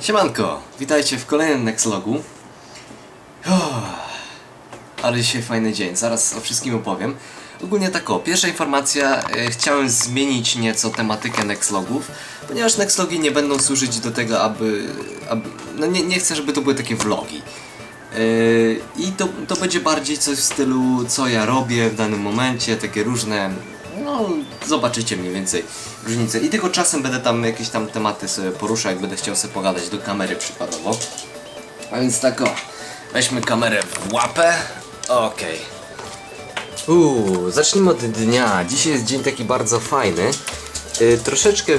Siemanko, witajcie w kolejnym Nexlogu. Uff, Ale dzisiaj fajny dzień, zaraz o wszystkim opowiem. Ogólnie tak o, pierwsza informacja, e, chciałem zmienić nieco tematykę Nexlogów, ponieważ Nexlogi nie będą służyć do tego, aby... aby no nie, nie chcę, żeby to były takie vlogi. E, I to, to będzie bardziej coś w stylu, co ja robię w danym momencie, takie różne, no zobaczycie mniej więcej różnice. I tylko czasem będę tam jakieś tam tematy sobie poruszał, jak będę chciał sobie pogadać do kamery przykładowo. A więc tak o, weźmy kamerę w łapę, okej. Uuu, zacznijmy od dnia. Dzisiaj jest dzień taki bardzo fajny. Yy, troszeczkę...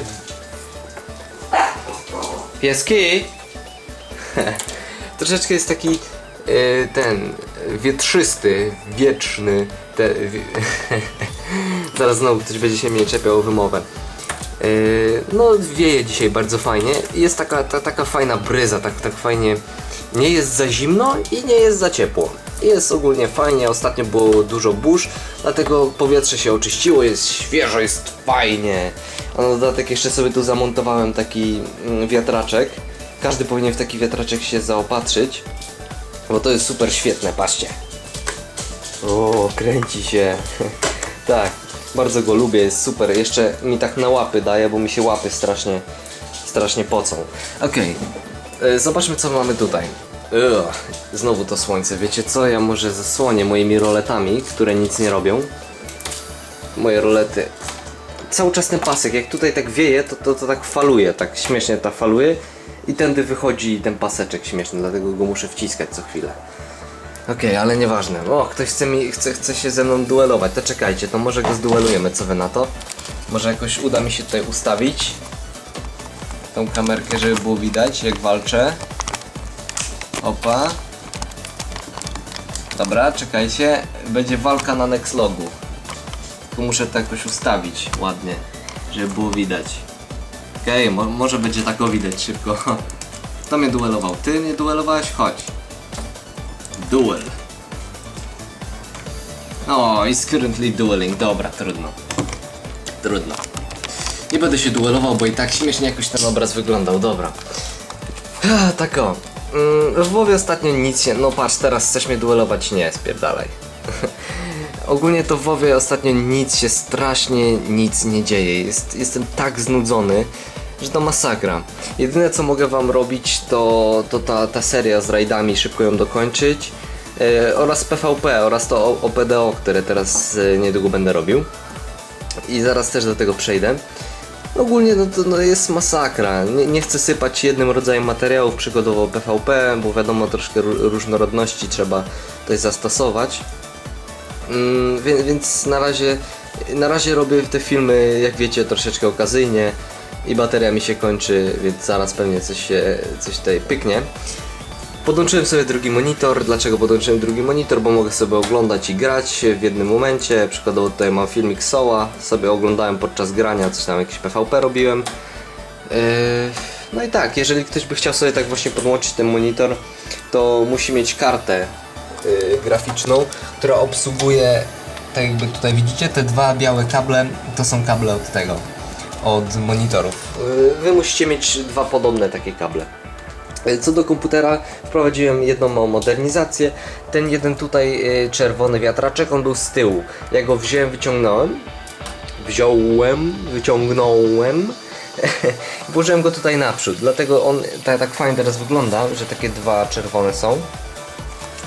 Pieski! troszeczkę jest taki e, ten wietrzysty, wieczny. Te, wie... Zaraz znowu ktoś będzie się mnie czepiał o wymowę. E, no wieje dzisiaj bardzo fajnie. Jest taka, ta, taka fajna bryza, tak, tak fajnie. Nie jest za zimno i nie jest za ciepło. Jest ogólnie fajnie, ostatnio było dużo burz, dlatego powietrze się oczyściło, jest świeżo, jest fajnie. A na dodatek jeszcze sobie tu zamontowałem taki mm, wiatraczek. Każdy powinien w taki wiatraczek się zaopatrzyć, bo to jest super świetne, patrzcie. O, kręci się. tak, bardzo go lubię, jest super. Jeszcze mi tak na łapy daje, bo mi się łapy strasznie, strasznie pocą. Okej, e, zobaczmy co mamy tutaj. Ugh, znowu to słońce. Wiecie co? Ja może zasłonię moimi roletami, które nic nie robią. Moje rolety. Cały czas ten pasek, jak tutaj tak wieje, to, to, to tak faluje, tak śmiesznie ta faluje i tędy wychodzi ten paseczek śmieszny, dlatego go muszę wciskać co chwilę. Okej, ale nieważne. O, ktoś chce mi, chce, chce się ze mną duelować, to czekajcie, to może go zduelujemy, co wy na to? Może jakoś uda mi się tutaj ustawić tą kamerkę, żeby było widać jak walczę. Opa. Dobra, czekajcie. Będzie walka na Nexlogu. Tu muszę to jakoś ustawić ładnie, żeby było widać. Okej, mo może będzie tak o widać szybko. Kto mnie duelował? Ty mnie duelowałeś? Chodź. Duel. O, is currently dueling. Dobra, trudno. Trudno. Nie będę się duelował, bo i tak śmiesznie jakoś ten obraz wyglądał. Dobra. Tak o. Mm, W WoWie ostatnio nic się... No patrz, teraz chcesz mnie duelować? Nie, spierdalaj. Ogólnie to w WoWie ostatnio nic się strasznie nic nie dzieje. Jest, jestem tak znudzony, że to masakra. Jedyne co mogę wam robić to, to ta, ta seria z rajdami, szybko ją dokończyć. E, oraz PvP oraz to OPDO, które teraz e, niedługo będę robił. I zaraz też do tego przejdę. Ogólnie no to no jest masakra. Nie, nie chcę sypać jednym rodzajem materiałów przygodowo PvP, bo wiadomo troszkę ró- różnorodności trzeba tutaj zastosować. Mm, wie, więc na razie, na razie robię te filmy, jak wiecie, troszeczkę okazyjnie i bateria mi się kończy, więc zaraz pewnie coś się, coś tutaj pyknie. Podłączyłem sobie drugi monitor. Dlaczego podłączyłem drugi monitor? Bo mogę sobie oglądać i grać w jednym momencie. Przykładowo tutaj mam filmik Soła, sobie oglądałem podczas grania, coś tam jakieś PvP robiłem. Yy, No i tak, jeżeli ktoś by chciał sobie tak właśnie podłączyć ten monitor, to musi mieć kartę yy, graficzną, która obsługuje, tak jakby tutaj widzicie, te dwa białe kable, to są kable od tego, od monitorów. Yy, Wy musicie mieć dwa podobne takie kable. Co do komputera, wprowadziłem jedną małą modernizację. Ten jeden tutaj y, czerwony wiatraczek, on był z tyłu. Ja go wziąłem, wyciągnąłem. Wziąłem, wyciągnąłem. i Włożyłem go tutaj naprzód. Dlatego on tak, tak fajnie teraz wygląda, że takie dwa czerwone są.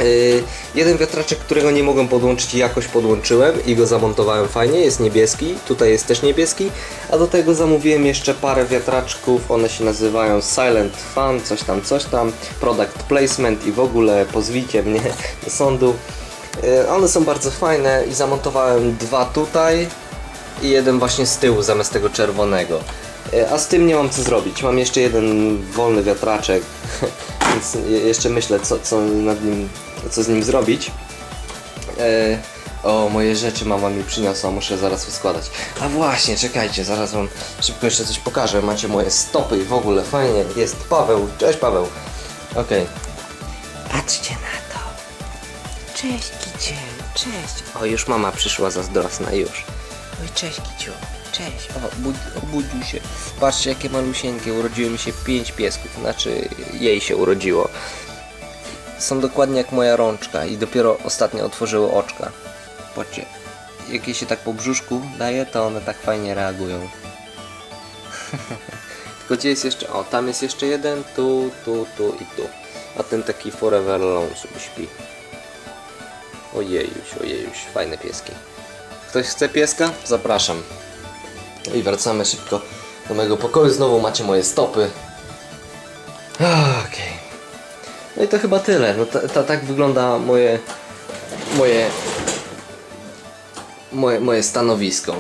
Yy, jeden wiatraczek, którego nie mogłem podłączyć, jakoś podłączyłem i go zamontowałem fajnie, jest niebieski, tutaj jest też niebieski, a do tego zamówiłem jeszcze parę wiatraczków, one się nazywają Silent Fan, coś tam, coś tam, Product Placement i w ogóle pozwijcie mnie do sądu. Yy, one są bardzo fajne i zamontowałem dwa tutaj i jeden właśnie z tyłu zamiast tego czerwonego. E, A z tym nie mam co zrobić. Mam jeszcze jeden wolny wiatraczek, więc je- jeszcze myślę, co, co, nad nim, co z nim zrobić. E, o, moje rzeczy mama mi przyniosła, muszę zaraz poskładać. A właśnie, czekajcie, zaraz wam szybko jeszcze coś pokażę. Macie moje stopy i w ogóle fajnie. Jest Paweł. Cześć Paweł. Okej. Patrzcie na to. Cześć Kiciel, cześć. O, już mama przyszła zazdrosna, już. Oj, cześć Kiciu. Cześć, o, bud obudził się. Patrzcie jakie malusieńkie, urodziło mi się pięć piesków, znaczy jej się urodziło. Są dokładnie jak moja rączka i dopiero ostatnio otworzyły oczka. Patrzcie, jak je się tak po brzuszku daje, to one tak fajnie reagują. Tylko gdzie jest jeszcze? O, tam jest jeszcze jeden, tu, tu, tu i tu. A ten taki forever alone sobie śpi. Ojejuś, ojejuś, fajne pieski. Ktoś chce pieska? Zapraszam. No I wracamy szybko do mojego pokoju. Znowu macie moje stopy. Okej. No i to chyba tyle. No ta, ta, tak wygląda moje, moje, moje, moje stanowisko.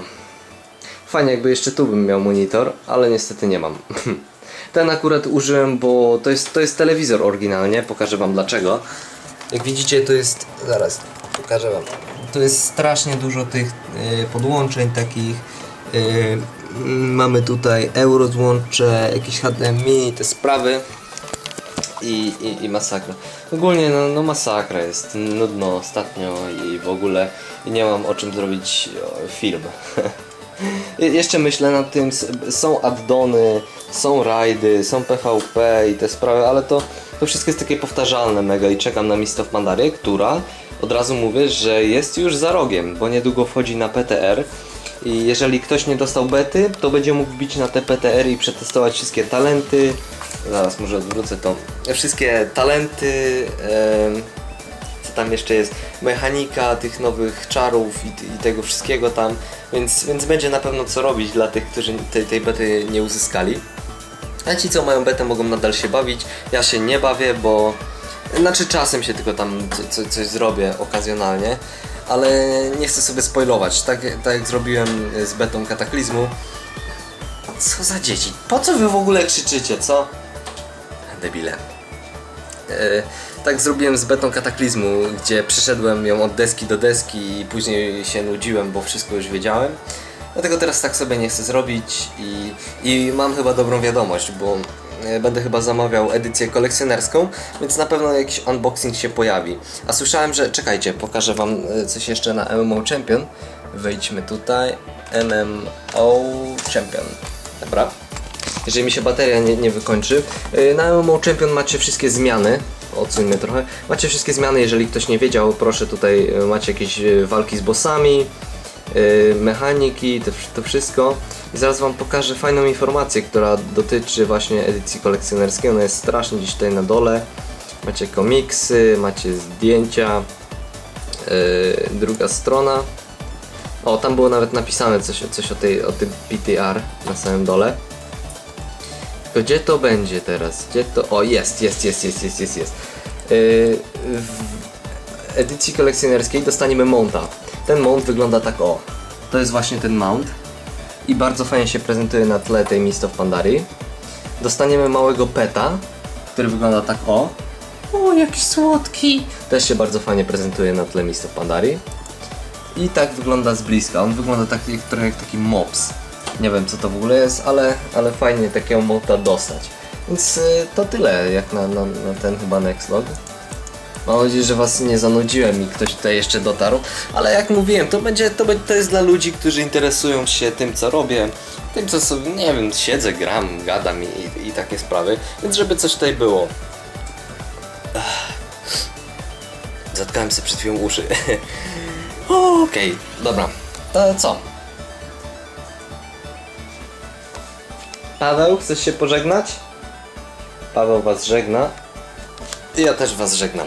Fajnie jakby jeszcze tu bym miał monitor, ale niestety nie mam. Ten akurat użyłem, bo to jest, to jest telewizor oryginalnie. Pokażę wam dlaczego. Jak widzicie to jest... Zaraz, pokażę wam. To jest strasznie dużo tych y, podłączeń takich. Y, mamy tutaj euro złącze, jakieś HDMI, te sprawy i, i, i masakra. Ogólnie no, no masakra jest, nudno ostatnio i w ogóle nie mam o czym zrobić film. Je- Jeszcze myślę nad tym, są addony, są rajdy, są PvP i te sprawy, ale to, to wszystko jest takie powtarzalne mega i czekam na Mist of Pandaria, która od razu mówię, że jest już za rogiem, bo niedługo wchodzi na PTR i jeżeli ktoś nie dostał bety, to będzie mógł wbić na te PTR i przetestować wszystkie talenty. Zaraz może odwrócę to. Wszystkie talenty, em, co tam jeszcze jest, mechanika tych nowych czarów i, i tego wszystkiego tam, więc, więc będzie na pewno co robić dla tych, którzy tej, tej bety nie uzyskali. A ci, co mają betę, mogą nadal się bawić. Ja się nie bawię, bo. Znaczy, czasem się tylko tam co, co, coś zrobię okazjonalnie, ale nie chcę sobie spoilować. Tak, tak jak zrobiłem z betą kataklizmu. Co za dzieci? Po co wy w ogóle krzyczycie, co? Debile. E, tak zrobiłem z betą kataklizmu, gdzie przeszedłem ją od deski do deski i później się nudziłem, bo wszystko już wiedziałem. Dlatego teraz tak sobie nie chcę zrobić i, i mam chyba dobrą wiadomość, bo będę chyba zamawiał edycję kolekcjonerską, więc na pewno jakiś unboxing się pojawi. A słyszałem, że czekajcie, pokażę wam e, coś jeszcze na MMO Champion. Wejdźmy tutaj. MMO Champion. Dobra. Jeżeli mi się bateria nie, nie wykończy. Yy, Na MMO Champion macie wszystkie zmiany. Odsuńmy trochę. Macie wszystkie zmiany, jeżeli ktoś nie wiedział, proszę tutaj macie jakieś walki z bossami, mechaniki, to, to wszystko. I zaraz wam pokażę fajną informację, która dotyczy właśnie edycji kolekcjonerskiej. Ona jest strasznie gdzieś tutaj na dole. Macie komiksy, macie zdjęcia. Yy, druga strona. O, tam było nawet napisane coś, coś o, tej, o tym PTR na samym dole. Gdzie to będzie teraz? Gdzie to? O, jest, jest, jest, jest, jest, jest, jest. Yy, w edycji kolekcjonerskiej dostaniemy mounta. Ten mount wygląda tak o. To jest właśnie ten mount. I bardzo fajnie się prezentuje na tle tej Mist of Pandarii. Dostaniemy małego peta, który wygląda tak o. O, jaki słodki! Też się bardzo fajnie prezentuje na tle Mist of Pandarii. I tak wygląda z bliska. On wygląda tak jak, trochę jak taki mops. Nie wiem co to w ogóle jest, ale, ale fajnie takiego mopta dostać. Więc y, to tyle jak na, na, na ten chyba Nextlog. Mam nadzieję, że Was nie zanudziłem i ktoś tutaj jeszcze dotarł, ale jak mówiłem, to będzie, to, to jest dla ludzi, którzy interesują się tym, co robię, tym, co sobie, nie wiem, siedzę, gram, gadam i, i, i takie sprawy, więc żeby coś tutaj było. Zatkałem sobie przed chwilą uszy. Okej, dobra, to co? Paweł, chcesz się pożegnać? Paweł Was żegna. Ja też Was żegnam.